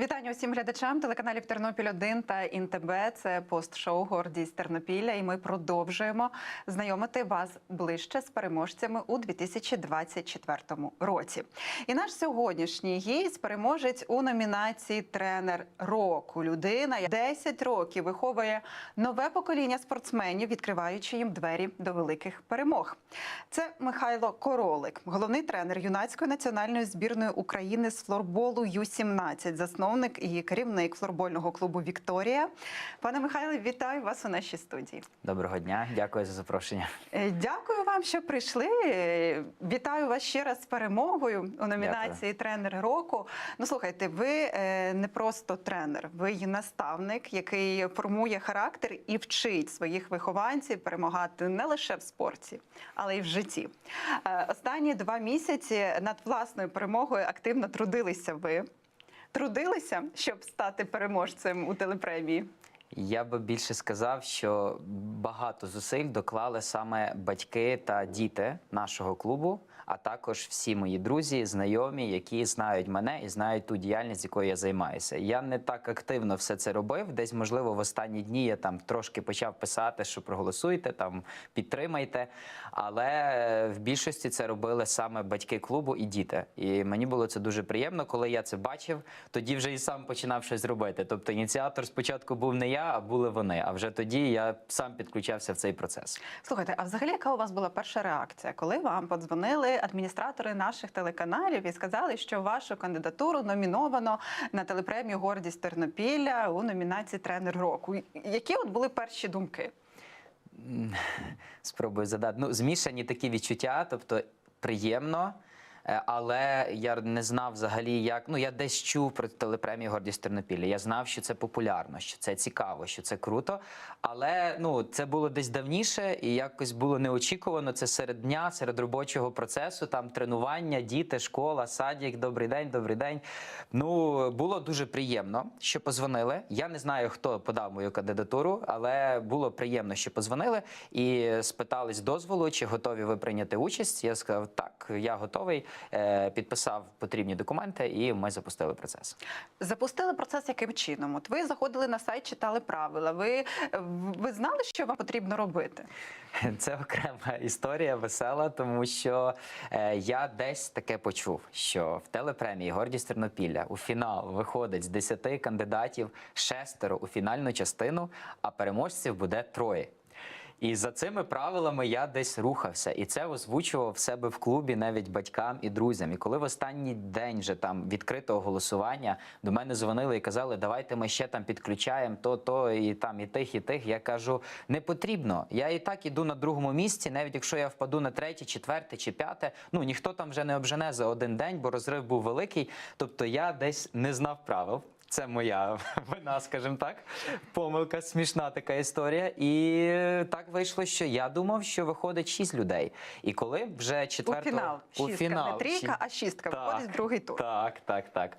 Вітання усім глядачам телеканалів Тернопіль 1 та ІНТБ. Це пост-шоу Гордість Тернопілля. І ми продовжуємо знайомити вас ближче з переможцями у 2024 році. І наш сьогоднішній гість переможець у номінації Тренер року. Людина яка 10 років виховує нове покоління спортсменів, відкриваючи їм двері до великих перемог. Це Михайло Королик, головний тренер юнацької національної збірної України з флорболу Ю-17, засновник і керівник флорбольного клубу Вікторія. Пане Михайле, вітаю вас у нашій студії. Доброго дня, дякую за запрошення. Е, Дякую вам, що прийшли. Вітаю вас ще раз з перемогою у номінації Тренер року. Ну слухайте, ви е, не просто тренер, ви є наставник, який формує характер і вчить своїх вихованців перемагати не лише в спорті, але й в житті. Е, Останні два місяці над власною перемогою активно трудилися ви. Трудилися, щоб стати переможцем у телепремії. Я би більше сказав, що багато зусиль доклали саме батьки та діти нашого клубу, а також всі мої друзі, знайомі, які знають мене і знають ту діяльність, якою я займаюся. Я не так активно все це робив. Десь, можливо, в останні дні я там трошки почав писати, що проголосуйте, там підтримайте. Але е, в більшості це робили саме батьки клубу і діти. І мені було це дуже приємно, коли я це бачив. Тоді вже і сам починав щось робити. Тобто ініціатор спочатку був не я, а були вони. А вже тоді я сам підключався в цей процес. Слухайте, а взагалі яка у вас була перша реакція, коли вам подзвонили адміністратори наших телеканалів і сказали, що вашу кандидатуру номіновано на телепремію Гордість Тернопілля у номінації Тренер року? Які от були перші думки? Спробую задати. Ну, змішані такі відчуття, тобто приємно. Е, Але я не знав взагалі, як ну я десь чув про телепремію Гордість Тернопілля. Я знав, що це популярно, що це цікаво, що це круто. Але ну це було десь давніше, і якось було неочікувано. Це серед дня, серед робочого процесу, там тренування, діти, школа, садик. Добрий день, добрий день. Ну було дуже приємно, що позвонили. Я не знаю, хто подав мою кандидатуру, але було приємно, що позвонили і спитались дозволу, чи готові ви прийняти участь. Я сказав, так, я готовий. Е, Підписав потрібні документи, і ми запустили процес. Запустили процес яким чином? От ви заходили на сайт, читали правила. Ви, ви знали, що вам потрібно робити? Це окрема історія весела, тому що е, я десь таке почув, що в телепремії Гордість Тернопілля у фінал виходить з 10 кандидатів шестеро у фінальну частину, а переможців буде троє. І за цими правилами я десь рухався, і це озвучував в себе в клубі навіть батькам і друзям. І коли в останній день вже там відкритого голосування до мене дзвонили і казали, давайте ми ще там підключаємо то, то і там і тих, і тих. Я кажу, не потрібно. Я і так іду на другому місці, навіть якщо я впаду на третє, четверте чи п'яте. Ну ніхто там вже не обжене за один день, бо розрив був великий. Тобто я десь не знав правил. Це моя вина, скажімо так. Помилка, смішна така історія. І так вийшло, що я думав, що виходить шість людей. І коли вже У четвертого... фінал. Шістка, не трійка, а шістка Так, виходить в другий тур. Так, так, так.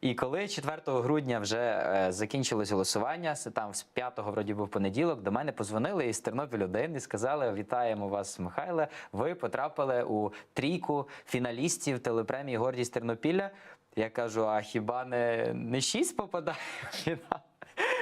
І коли 4 грудня вже е, закінчилось голосування, там з 5-го, вроді був понеділок, до мене позвонили із Тернопіль 1 і сказали: Вітаємо вас, Михайле. Ви потрапили у трійку фіналістів телепремії Гордість Тернопілля. Я кажу: а хіба не, не шість попадає в фінал?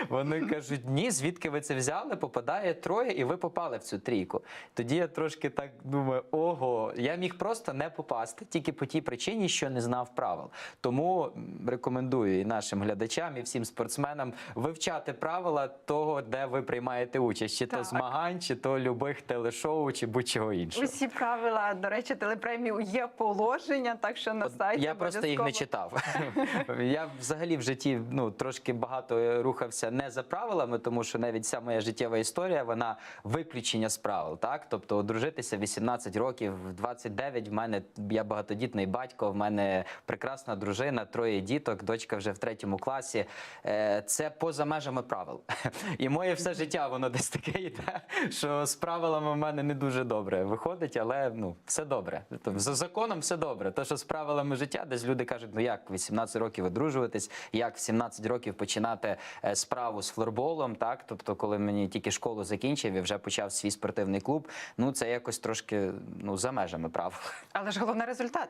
Вони кажуть, ні, звідки ви це взяли? Попадає троє, і ви попали в цю трійку. Тоді я трошки так думаю: ого, я міг просто не попасти тільки по тій причині, що не знав правил. Тому рекомендую і нашим глядачам, і всім спортсменам вивчати правила того, де ви приймаєте участь, чи Так. то змагань, чи то любих телешоу, чи будь-чого іншого. Усі правила, до речі, телепремію є положення, так що на От сайті Я просто їх не читав. Я взагалі в житті ну трошки багато рухався не за правилами, тому що навіть вся моя життєва історія вона виключення з правил. Так, тобто одружитися 18 років, в 29 в мене я багатодітний батько, в мене прекрасна дружина, троє діток, дочка вже в третьому класі. Е, Це поза межами правил. І моє все життя воно десь таке йде, що з правилами в мене не дуже добре виходить, але ну все добре. Тобто, за законом все добре. Те, що з правилами життя, десь люди кажуть, ну як в 18 років одружуватись, як в 17 років починати е, справу з флорболом, так тобто, коли мені тільки школу закінчив і вже почав свій спортивний клуб. Ну це якось трошки ну за межами прав. Але ж головне результат.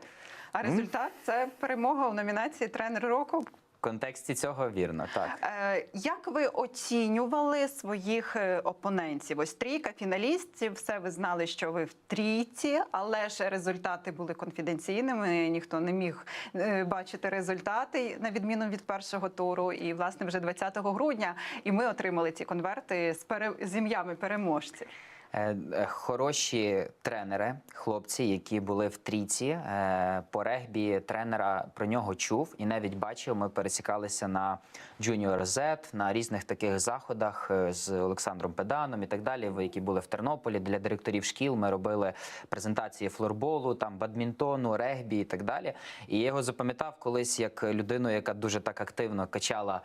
А результат це перемога у номінації Тренер року. Контексті цього вірно. Так. Е, Як ви оцінювали своїх е, опонентів? Ось трійка фіналістів, все ви знали, що ви в трійці, але ж результати були конфіденційними. Ніхто не міг е, бачити результати на відміну від першого туру. І власне вже 20 грудня. І ми отримали ці конверти з пере... з ім'ями переможців. Е, е, Хороші тренери, хлопці, які були в трійці е, по регбі, тренера про нього чув і навіть бачив. Ми пересікалися на Junior Z, на різних таких заходах з Олександром Педаном і так далі. які були в Тернополі для директорів шкіл. Ми робили презентації флорболу, там бадмінтону, регбі і так далі. І я його запам'ятав колись як людину, яка дуже так активно качала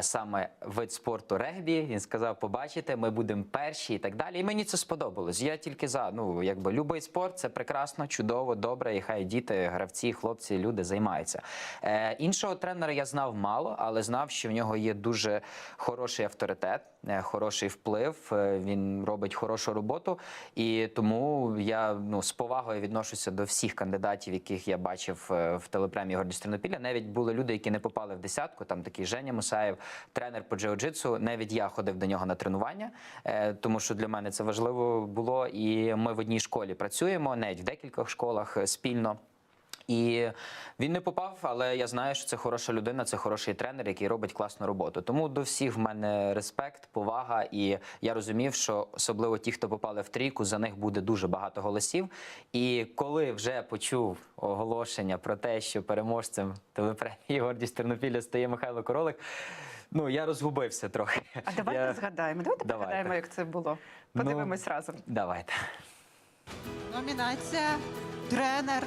саме вид спорту регбі. Він сказав: побачите, ми будемо перші і так далі. І мені це сподобалось. Я тільки за ну якби любий спорт це прекрасно, чудово, добре. І хай діти, гравці, хлопці, люди займаються. Е, іншого тренера я знав мало, але знав, що в нього є дуже хороший авторитет, хороший вплив. е, Він робить хорошу роботу, і тому я ну з повагою відношуся до всіх кандидатів, яких я бачив е, в телепремії Гордість Тернопіля. Навіть були люди, які не попали в десятку. Там такий Женя Мусаєв, тренер по джиу-джитсу. Навіть я ходив до нього на тренування, е, тому що для мене це важливо було. І ми в одній школі працюємо, навіть в декількох школах е, спільно. І він не попав, але я знаю, що це хороша людина, це хороший тренер, який робить класну роботу. Тому до всіх в мене респект, повага, і я розумів, що особливо ті, хто попали в трійку, за них буде дуже багато голосів. І коли вже почув оголошення про те, що переможцем телепремії гордість Тернопіля стає Михайло Королик, ну я розгубився трохи. А давайте Я- згадаємо. Давайте, Давайте. пригадаємо, як це було. Ну, разом. Давайте. Номінація Тренер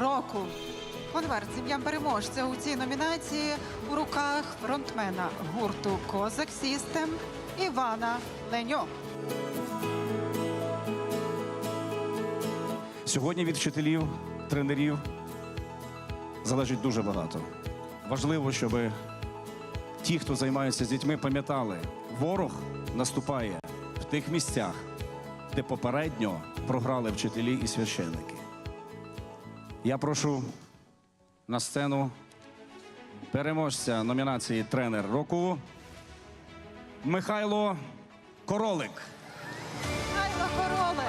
року. Конверт з ім'ям переможця у цій номінації у руках фронтмена гурту Козак Сістем Івана Леньо. Сьогодні від вчителів, тренерів залежить дуже багато. Важливо, щоб ті, хто займаються з дітьми, пам'ятали, ворог наступає в тих місцях, де попередньо програли вчителі і священники. Я прошу на сцену переможця номінації Тренер року Михайло Королик. Михайло Королик.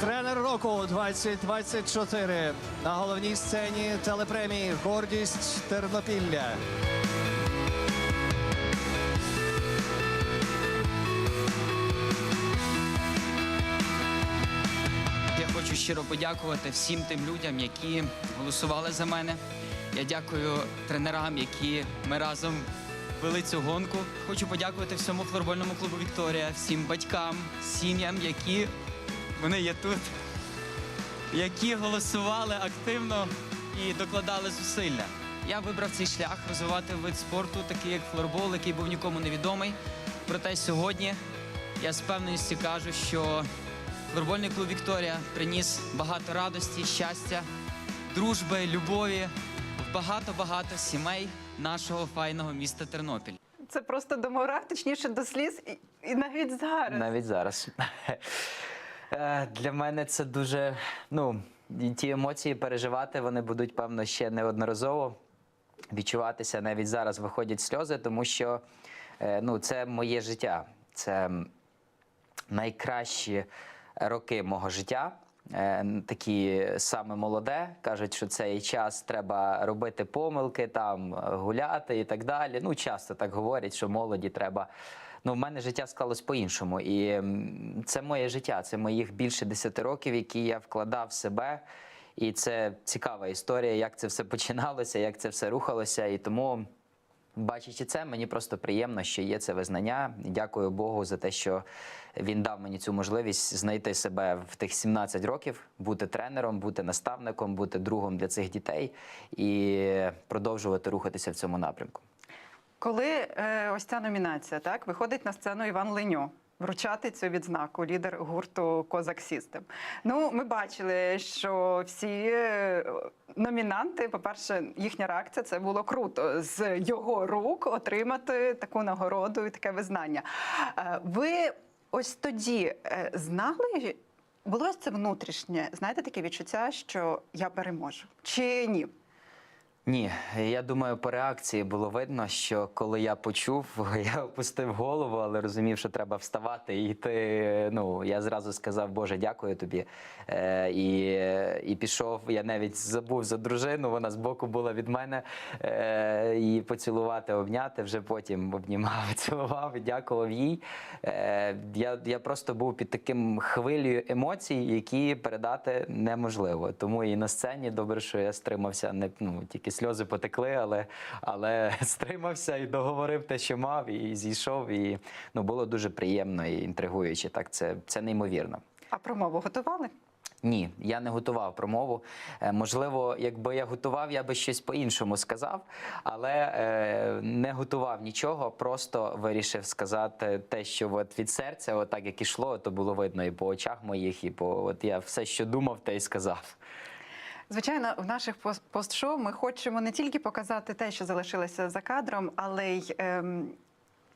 Тренер року 2024 на головній сцені телепремії Гордість Тернопілля. Хочу щиро подякувати всім тим людям, які голосували за мене. Я дякую тренерам, які ми разом вели цю гонку. Хочу подякувати всьому флорбольному клубу Вікторія, всім батькам, сім'ям, які вони є тут, які голосували активно і докладали зусилля. Я вибрав цей шлях розвивати вид спорту, такий як флорбол, який був нікому невідомий. Проте сьогодні я з певністю кажу, що флорбольний клуб Вікторія приніс багато радості, щастя, дружби, любові в багато-багато сімей нашого файного міста Тернопіль. Це просто до мурах, точніше до сліз, і, і навіть зараз. Навіть зараз. Е, Для мене це дуже. Ну, ті емоції переживати вони будуть, певно, ще неодноразово відчуватися. Навіть зараз виходять сльози, тому що е, ну, це моє життя. Це м, найкращі роки мого життя. Е, Такі саме молоде, кажуть, що цей час треба робити помилки, там гуляти і так далі. Ну, часто так говорять, що молоді треба. Ну, в мене життя склалось по-іншому. І це моє життя, це моїх більше 10 років, які я вкладав в себе. І це цікава історія, як це все починалося, як це все рухалося. І тому Бачачи це, мені просто приємно, що є це визнання. Дякую Богу за те, що він дав мені цю можливість знайти себе в тих 17 років, бути тренером, бути наставником, бути другом для цих дітей і продовжувати рухатися в цьому напрямку. Коли е, ось ця номінація так виходить на сцену Іван Леньо. Вручати цю відзнаку лідер гурту Козак Сістем. Ну, ми бачили, що всі е, номінанти, по-перше, їхня реакція це було круто з його рук отримати таку нагороду і таке визнання. Е, Ви ось тоді е, знали, було це внутрішнє, знаєте, таке відчуття, що я переможу чи ні? Ні, я думаю, по реакції було видно, що коли я почув, я опустив голову, але розумів, що треба вставати і йти. Ну, я зразу сказав, Боже, дякую тобі. Е, і, і пішов. Я навіть забув за дружину, вона збоку була від мене. Е, і поцілувати, обняти. Вже потім обнімав, цілував і дякував їй. Е, я, я просто був під таким хвилею емоцій, які передати неможливо. Тому і на сцені добре, що я стримався. Не ну тільки сльози потекли, але, але стримався і договорив те, що мав, і зійшов. І ну було дуже приємно і інтригуюче. Так, це, це неймовірно. А промову готували? Ні, я не готував промову. Е, можливо, якби я готував, я би щось по-іншому сказав, але е, не готував нічого, просто вирішив сказати те, що от від серця, от так як ішло, то було видно і по очах моїх, і по от я все, що думав, те й сказав. Звичайно, в наших пост- пост-шоу ми хочемо не тільки показати те, що залишилося за кадром, але й ем,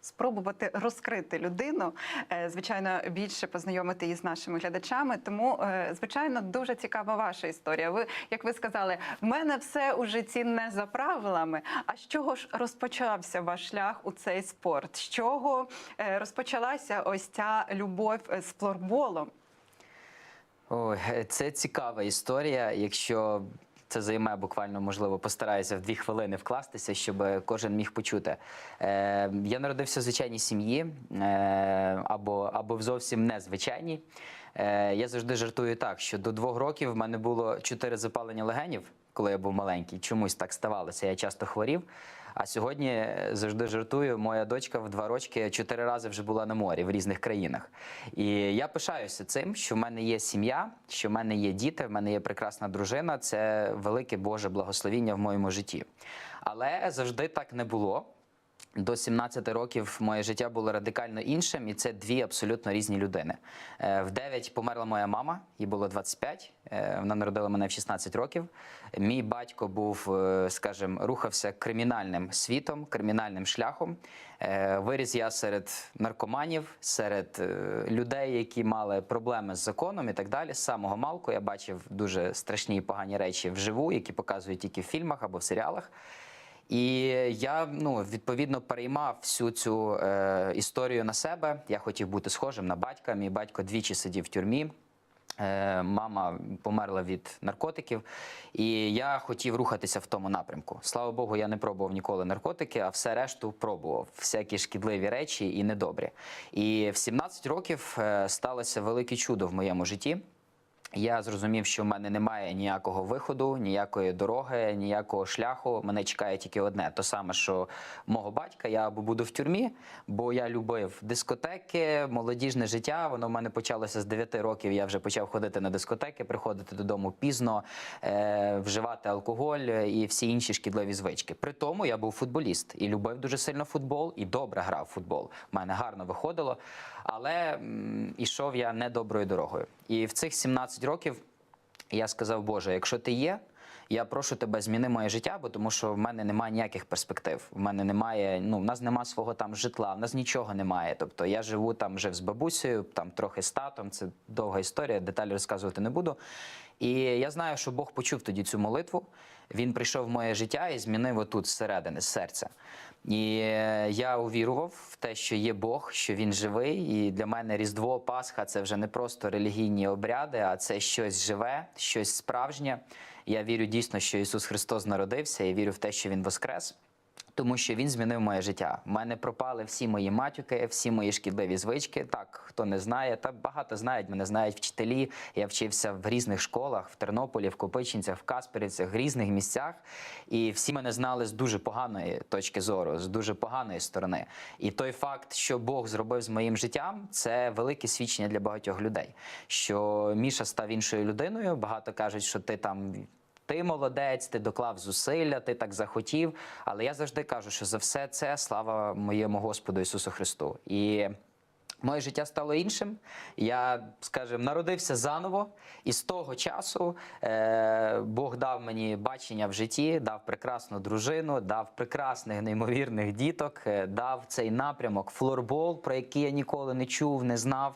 спробувати розкрити людину, е, звичайно, більше познайомити її з нашими глядачами. Тому, е, звичайно, дуже цікава ваша історія. Ви, як ви сказали, в мене все у житті не за правилами. А з чого ж розпочався ваш шлях у цей спорт? З чого е, розпочалася ось ця любов з флорболом? Ой, це цікава історія. Якщо це займе буквально, можливо, постараюся в дві хвилини вкластися, щоб кожен міг почути. Е, я народився в звичайній сім'ї е, або, або в зовсім незвичайній. Е, я завжди жартую так, що до двох років в мене було чотири запалення легенів, коли я був маленький. Чомусь так ставалося. Я часто хворів. А сьогодні е, завжди жартую, моя дочка в два рочки чотири рази вже була на морі в різних країнах. І я пишаюся цим, що в мене є сім'я, що в мене є діти, в мене є прекрасна дружина. Це велике Боже благословіння в моєму житті. Але завжди так не було. До 17 років моє життя було радикально іншим, і це дві абсолютно різні людини. Е, В 9 померла моя мама, їй було 25, е, Вона народила мене в 16 років. Мій батько був, е, скажімо, рухався кримінальним світом, кримінальним шляхом. Виріс я серед наркоманів, серед людей, які мали проблеми з законом і так далі. З самого малку я бачив дуже страшні і погані речі вживу, які показують тільки в фільмах або в серіалах. І я ну відповідно переймав всю цю е, історію на себе. Я хотів бути схожим на батька. Мій батько двічі сидів в тюрмі. Е, мама померла від наркотиків, і я хотів рухатися в тому напрямку. Слава Богу, я не пробував ніколи наркотики, а все решту пробував всякі шкідливі речі і недобрі. І в 17 років е, сталося велике чудо в моєму житті. Я зрозумів, що в мене немає ніякого виходу, ніякої дороги, ніякого шляху. Мене чекає тільки одне: то саме, що мого батька я або буду в тюрмі, бо я любив дискотеки, молодіжне життя. Воно в мене почалося з 9 років. Я вже почав ходити на дискотеки, приходити додому пізно, е, вживати алкоголь і всі інші шкідливі звички. При тому я був футболіст і любив дуже сильно футбол, і добре грав в футбол. У мене гарно виходило, але м, ішов я недоброю дорогою. І в цих 17 років я сказав, Боже, якщо ти є, я прошу тебе, зміни моє життя, бо тому що в мене немає ніяких перспектив. В мене немає, ну в нас немає свого там житла, в нас нічого немає. Тобто я живу там, жив з бабусею, там трохи з татом. Це довга історія, деталі розказувати не буду. І я знаю, що Бог почув тоді цю молитву. Він прийшов в моє життя і змінив отут зсередини, серця. І е, я увірував в те, що є Бог, що він живий. І для мене Різдво, Пасха це вже не просто релігійні обряди, а це щось живе, щось справжнє. Я вірю дійсно, що Ісус Христос народився, і вірю в те, що Він воскрес. Тому що він змінив моє життя. У мене пропали всі мої матюки, всі мої шкідливі звички. Так, хто не знає, та багато знають. Мене знають вчителі. Я вчився в різних школах в Тернополі, в Копичинцях, в Касперівцях, в різних місцях. І всі мене знали з дуже поганої точки зору, з дуже поганої сторони. І той факт, що Бог зробив з моїм життям, це велике свідчення для багатьох людей. Що Міша став іншою людиною. Багато кажуть, що ти там. Ти молодець, ти доклав зусилля, ти так захотів. Але я завжди кажу, що за все це слава моєму Господу Ісусу Христу. І моє життя стало іншим. Я, скажімо, народився заново, і з того часу е, Бог дав мені бачення в житті, дав прекрасну дружину, дав прекрасних неймовірних діток, е, дав цей напрямок флорбол, про який я ніколи не чув, не знав.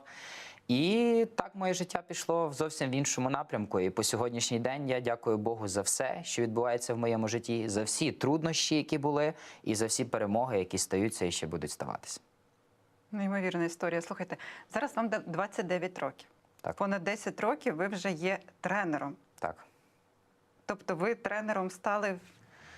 І так моє життя пішло в зовсім в іншому напрямку. І по сьогоднішній день я дякую Богу за все, що відбувається в моєму житті, за всі труднощі, які були, і за всі перемоги, які стаються і ще будуть ставатися. Неймовірна історія. Слухайте, зараз вам де- 29 років. Так. Понад 10 років ви вже є тренером. Так. Тобто ви тренером стали в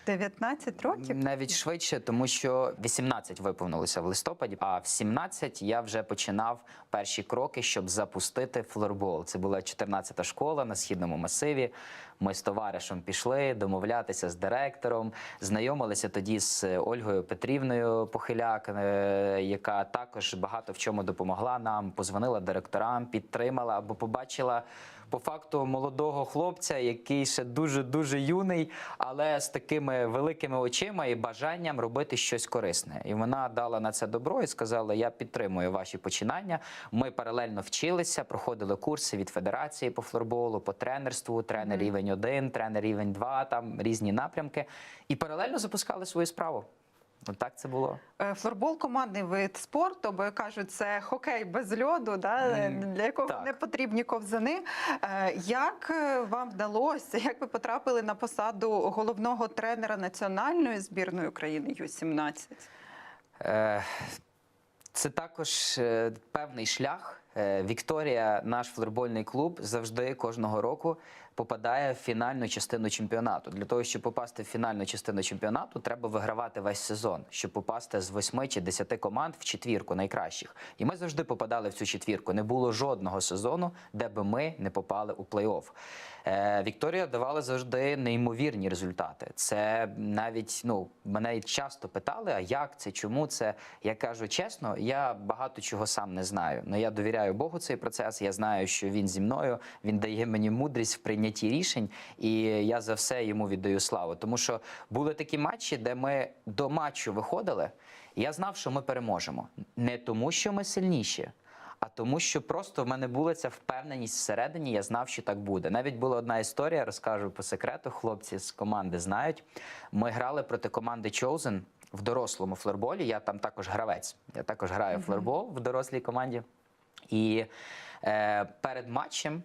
19 років? Навіть швидше, тому що 18 виповнилося в листопаді, а в 17 я вже починав перші кроки, щоб запустити флорбол. Це була 14-та школа на східному масиві. Ми з товаришем пішли домовлятися з директором, знайомилися тоді з Ольгою Петрівною Похиляк, е, яка також багато в чому допомогла нам, позвонила директорам, підтримала або побачила по факту молодого хлопця, який ще дуже дуже юний, але з такими великими очима і бажанням робити щось корисне. І вона дала на це добро і сказала: Я підтримую ваші починання. Ми паралельно вчилися, проходили курси від федерації по флорболу, по тренерству, тренер рівень 1, тренер рівень 2, там різні напрямки, і паралельно запускали свою справу. Отак це було. Е, Флорбол командний вид спорту, бо кажуть, це хокей без льоду, да, для якого так. не потрібні ковзани. Е, Як е, вам вдалося, як ви потрапили на посаду головного тренера національної збірної України Ю-17? Е, Це також певний шлях. Вікторія, наш флорбольний клуб, завжди кожного року попадає в фінальну частину чемпіонату. Для того, щоб попасти в фінальну частину чемпіонату, треба вигравати весь сезон, щоб попасти з восьми чи десяти команд в четвірку найкращих. І ми завжди попадали в цю четвірку. Не було жодного сезону, де би ми не попали у плей-офф. Е, Вікторія давала завжди неймовірні результати. Це навіть ну мене часто питали, а як це, чому це? Я кажу чесно, я багато чого сам не знаю. але я довіряю Богу цей процес. Я знаю, що він зі мною, він дає мені мудрість в прийнятті рішень, і я за все йому віддаю славу. Тому що були такі матчі, де ми до матчу виходили. і Я знав, що ми переможемо не тому, що ми сильніші. А тому, що просто в мене була ця впевненість всередині, я знав, що так буде. Навіть була одна історія, розкажу по секрету. Хлопці з команди знають. Ми грали проти команди Chosen в дорослому флорболі. Я там також гравець. Я також граю в флорбол в дорослій команді. І е, перед матчем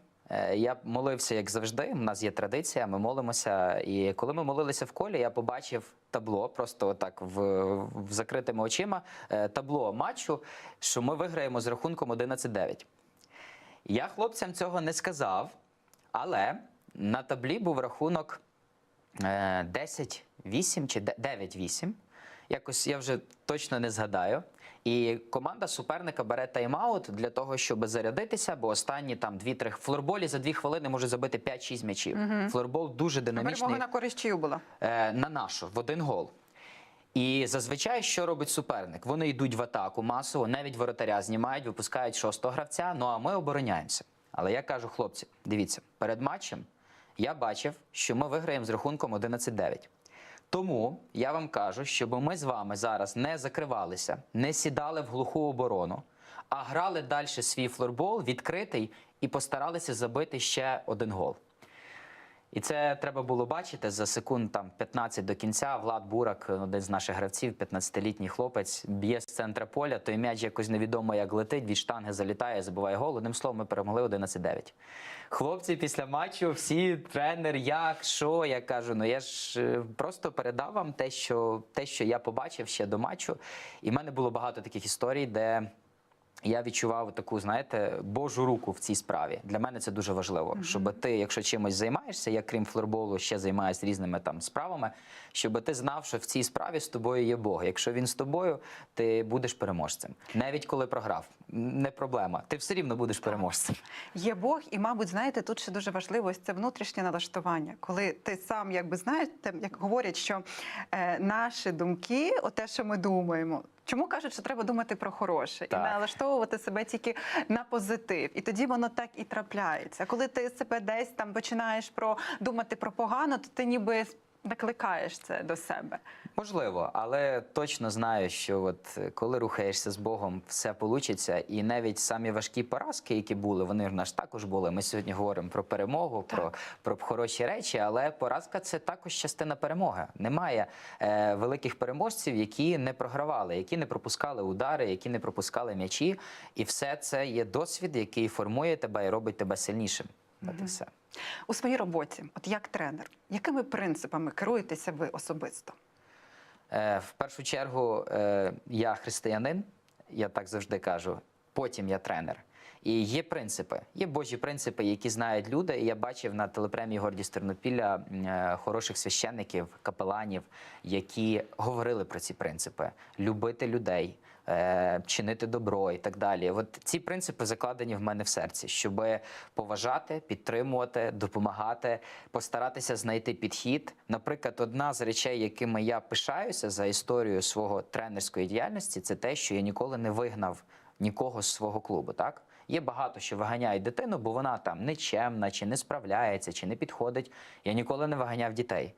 я молився, як завжди. У нас є традиція, ми молимося. І коли ми молилися в колі, я побачив табло, просто отак в, в закритими очима, е, табло матчу, що ми виграємо з рахунком 11-9. Я хлопцям цього не сказав, але на таблі був рахунок е, 10-8 чи 9-8. Якось я вже точно не згадаю. І команда суперника бере тайм-аут для того, щоб зарядитися, бо останні там 2-3 флорболі за 2 хвилини може забити 5-6 м'ячів. Флорбол дуже динамічний Перемога на користь чию була? е, на нашу в один гол. І зазвичай що робить суперник? Вони йдуть в атаку масово, навіть воротаря знімають, випускають шостого гравця. Ну а ми обороняємося. Але я кажу, хлопці, дивіться, перед матчем я бачив, що ми виграємо з рахунком 11-9. Тому я вам кажу, щоб ми з вами зараз не закривалися, не сідали в глуху оборону, а грали далі свій флорбол відкритий і постаралися забити ще один гол. І це треба було бачити за секунд там 15 до кінця. Влад Бурак, один з наших гравців, 15-літній хлопець, б'є з центра поля. Той м'яч якось невідомо як летить, від штанги залітає, забиває гол. Одним словом, ми перемогли 11-9. Хлопці після матчу, всі тренер, як, що. Я кажу, ну я ж е, просто передав вам те, що, те, що я побачив ще до матчу. І в мене було багато таких історій, де. Я відчував таку, знаєте, Божу руку в цій справі. Для мене це дуже важливо, щоб ти, якщо чимось займаєшся, я крім флорболу, ще займаюся різними там справами, щоб ти знав, що в цій справі з тобою є Бог. Якщо він з тобою, ти будеш переможцем. Навіть коли програв, не проблема. Ти все рівно будеш переможцем. Є Бог, і, мабуть, знаєте, тут ще дуже важливо ось це внутрішнє налаштування, коли ти сам якби знаєш, як говорять, що е, наші думки, те, що ми думаємо. Чому кажуть, що треба думати про хороше Так. і налаштовувати себе тільки на позитив, і тоді воно так і трапляється. Коли ти себе десь там починаєш про думати про погано, то ти ніби накликаєш це до себе. Можливо, але точно знаю, що от е, коли рухаєшся з Богом, все получиться. І навіть самі важкі поразки, які були, вони в нас також були. Ми сьогодні говоримо про перемогу, про, про хороші речі, але поразка це також частина перемоги. Немає е, великих переможців, які не програвали, які не пропускали удари, які не пропускали м'ячі. І все це є досвід, який формує тебе і робить тебе сильнішим. От і все. У своїй роботі, от як тренер, якими принципами керуєтеся ви особисто? Е, В першу чергу е, я християнин, я так завжди кажу. Потім я тренер. І є принципи, є Божі принципи, які знають люди. І я бачив на телепремії Гордість Тернопілля е, хороших священників, капеланів, які говорили про ці принципи: любити людей, е, чинити добро і так далі. От ці принципи закладені в мене в серці, щоб поважати, підтримувати, допомагати, постаратися знайти підхід. Наприклад, одна з речей, якими я пишаюся за історію свого тренерської діяльності, це те, що я ніколи не вигнав нікого з свого клубу. Так є багато, що виганяють дитину, бо вона там нечемна, чи не справляється, чи не підходить. Я ніколи не виганяв дітей.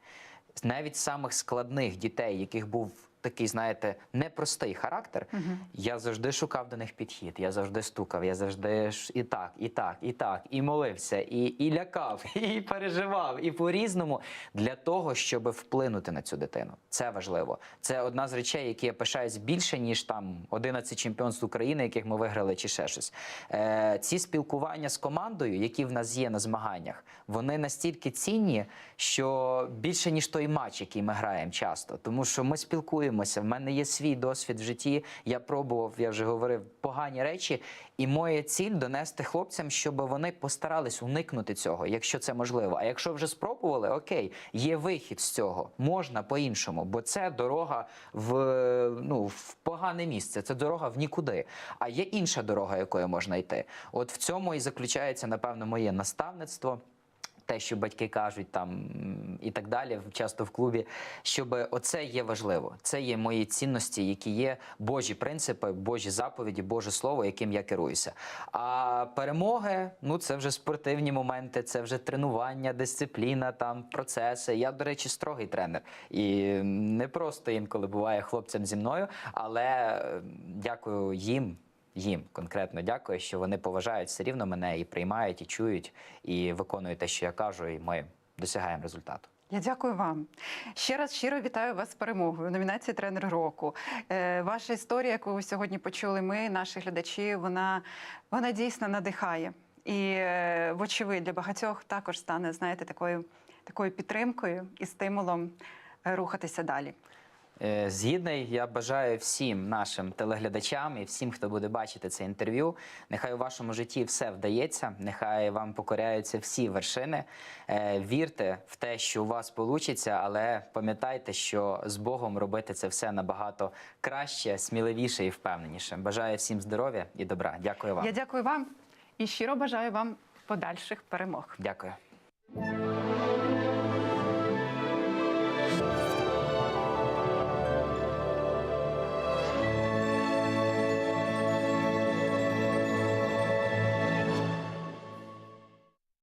Навіть самих складних дітей, яких був такий, знаєте, непростий характер, я завжди шукав до них підхід. Я завжди стукав, я завжди ж і так, і так, і так, і молився, і, і лякав, і переживав, і по-різному для того, щоб вплинути на цю дитину. Це важливо. Це одна з речей, які я пишаюсь більше, ніж там 11 чемпіонств України, яких ми виграли, чи ще щось. Е, ці спілкування з командою, які в нас є на змаганнях, вони настільки цінні, що більше ніж той матч, який ми граємо часто, тому що ми спілкуємося. В мене є свій досвід в житті. Я пробував, я вже говорив, погані речі. І моя ціль донести хлопцям, щоб вони постарались уникнути цього, якщо це можливо. А якщо вже спробували, окей, є вихід з цього, можна по-іншому, бо це дорога в, ну, в погане місце, це дорога в нікуди. А є інша дорога, якою можна йти. От в цьому і заключається, напевно, моє наставництво. Те, що батьки кажуть там і так далі, часто в клубі, щоб оце є важливо. Це є мої цінності, які є Божі принципи, Божі заповіді, Боже Слово, яким я керуюся. А перемоги, ну це вже спортивні моменти, це вже тренування, дисципліна, там процеси. Я, до речі, строгий тренер. І не просто інколи буває хлопцям зі мною, але е, дякую їм. Їм конкретно дякую, що вони поважають все рівно мене і приймають, і чують, і виконують те, що я кажу, і ми досягаємо результату. Я дякую вам. Ще раз щиро вітаю вас з перемогою. Номінації тренер року. Е, ваша історія, яку ви сьогодні почули, ми, наші глядачі, вона, вона дійсно надихає. І, е, вочевидь, для багатьох також стане, знаєте, такою, такою підтримкою і стимулом рухатися далі. Е, Згідний, я бажаю всім нашим телеглядачам і всім, хто буде бачити це інтерв'ю. Нехай у вашому житті все вдається, нехай вам покоряються всі вершини. Е, Вірте в те, що у вас вийде, але пам'ятайте, що з Богом робити це все набагато краще, сміливіше і впевненіше. Бажаю всім здоров'я і добра. Дякую вам. Я дякую вам і щиро бажаю вам подальших перемог. Дякую.